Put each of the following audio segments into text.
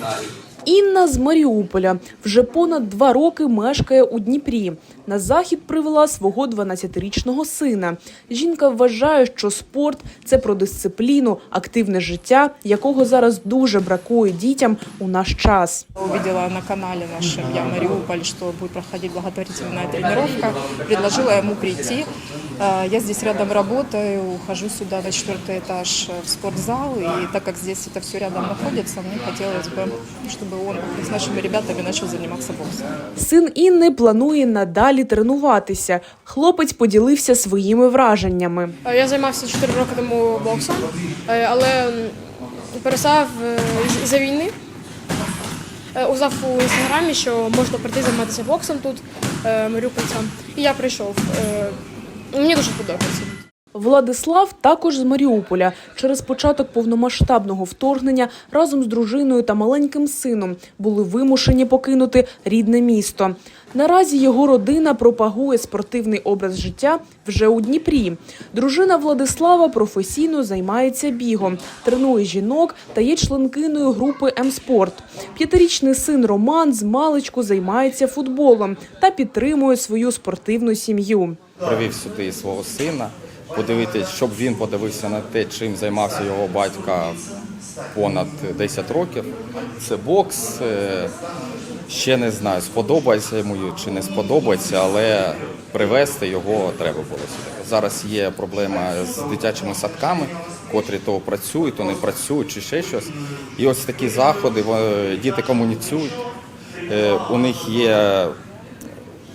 சொன்னார்கள் Інна з Маріуполя вже понад два роки мешкає у Дніпрі. На захід привела свого 12-річного сина. Жінка вважає, що спорт це про дисципліну, активне життя, якого зараз дуже бракує дітям у наш час. Увидела на канале нашем «Я Мариуполь», что будет проходить благотворительная тренировка. Предложила ему прийти. Э, Я здесь рядом работаю, ухожу сюда на четвертый этаж э, в спортзал. И так как здесь это все рядом находится, мне хотелось ну, бы, он с нашими ребятами начал заниматься боксом. Син Інни планує надалі тренуватися. Хлопець поділився своїми враженнями. Е, Я займався 4 роки тому боксом, е, але перестав е, за війни. Узнав у інстаграмі, що можна прийти займатися боксом тут, маріупольцям. І я прийшов. Мені дуже подобається. Владислав також з Маріуполя. Через початок повномасштабного вторгнення разом з дружиною та маленьким сином були вимушені покинути рідне місто. Наразі його родина пропагує спортивний образ життя вже у Дніпрі. Дружина Владислава професійно займається бігом, тренує жінок та є членкиною групи М-спорт. П'ятирічний син Роман з маличку займається футболом та підтримує свою спортивну сім'ю. Привів сюди свого сина, подивитись, щоб він подивився на те, чим займався його батька понад 10 років. Це бокс. Е, Ще не знаю, сподобається йому чи не сподобається, але привезти його треба було сюди. Зараз є проблема з дитячими садками, котрі то працюють, то не працюють, чи ще щось. І ось такі заходи, діти комуніцюють. Е, У них є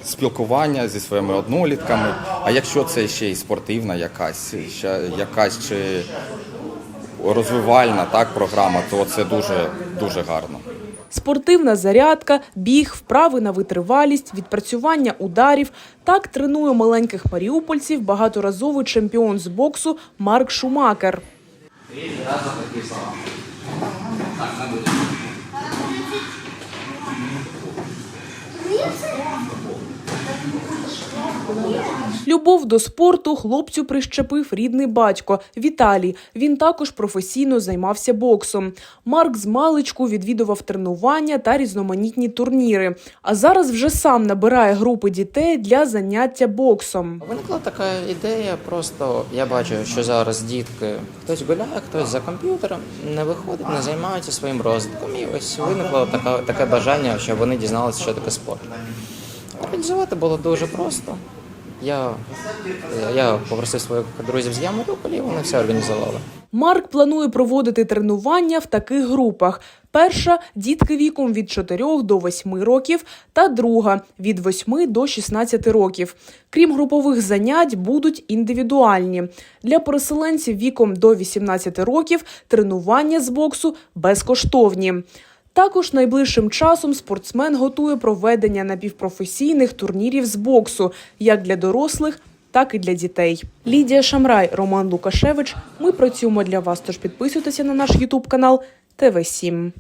спілкування зі своїми однолітками. А якщо це ще й спортивна якась, ще якась чи розвивальна так, програма, то це дуже, дуже гарно. Спортивна зарядка, біг, вправи на витривалість, відпрацювання ударів. Так тренує маленьких маріупольців багаторазовий чемпіон з боксу Марк Шумакер. Любов до спорту хлопцю прищепив рідний батько Віталій. Він також професійно займався боксом. Марк з маличку відвідував тренування та різноманітні турніри. А зараз вже сам набирає групи дітей для заняття боксом. Виникла така ідея, просто я бачу, що зараз дітки хтось гуляє, хтось за комп'ютером, не виходить, не займається своїм розвитком. І ось виникло така, таке бажання, щоб вони дізналися, що таке спорт. Організувати було дуже просто. Я, я попросив своїх друзів з Ямаріуполя, і вони все організували. Марк планує проводити тренування в таких групах. Перша дітки віком від 4 до 8 років, та друга від 8 до 16 років. Крім групових занять, будуть індивідуальні. Для переселенців віком до 18 років тренування з боксу безкоштовні. Також найближчим часом спортсмен готує проведення напівпрофесійних турнірів з боксу як для дорослих, так і для дітей. Лідія Шамрай, Роман Лукашевич. Ми працюємо для вас. Тож підписуйтеся на наш Ютуб канал ТВ 7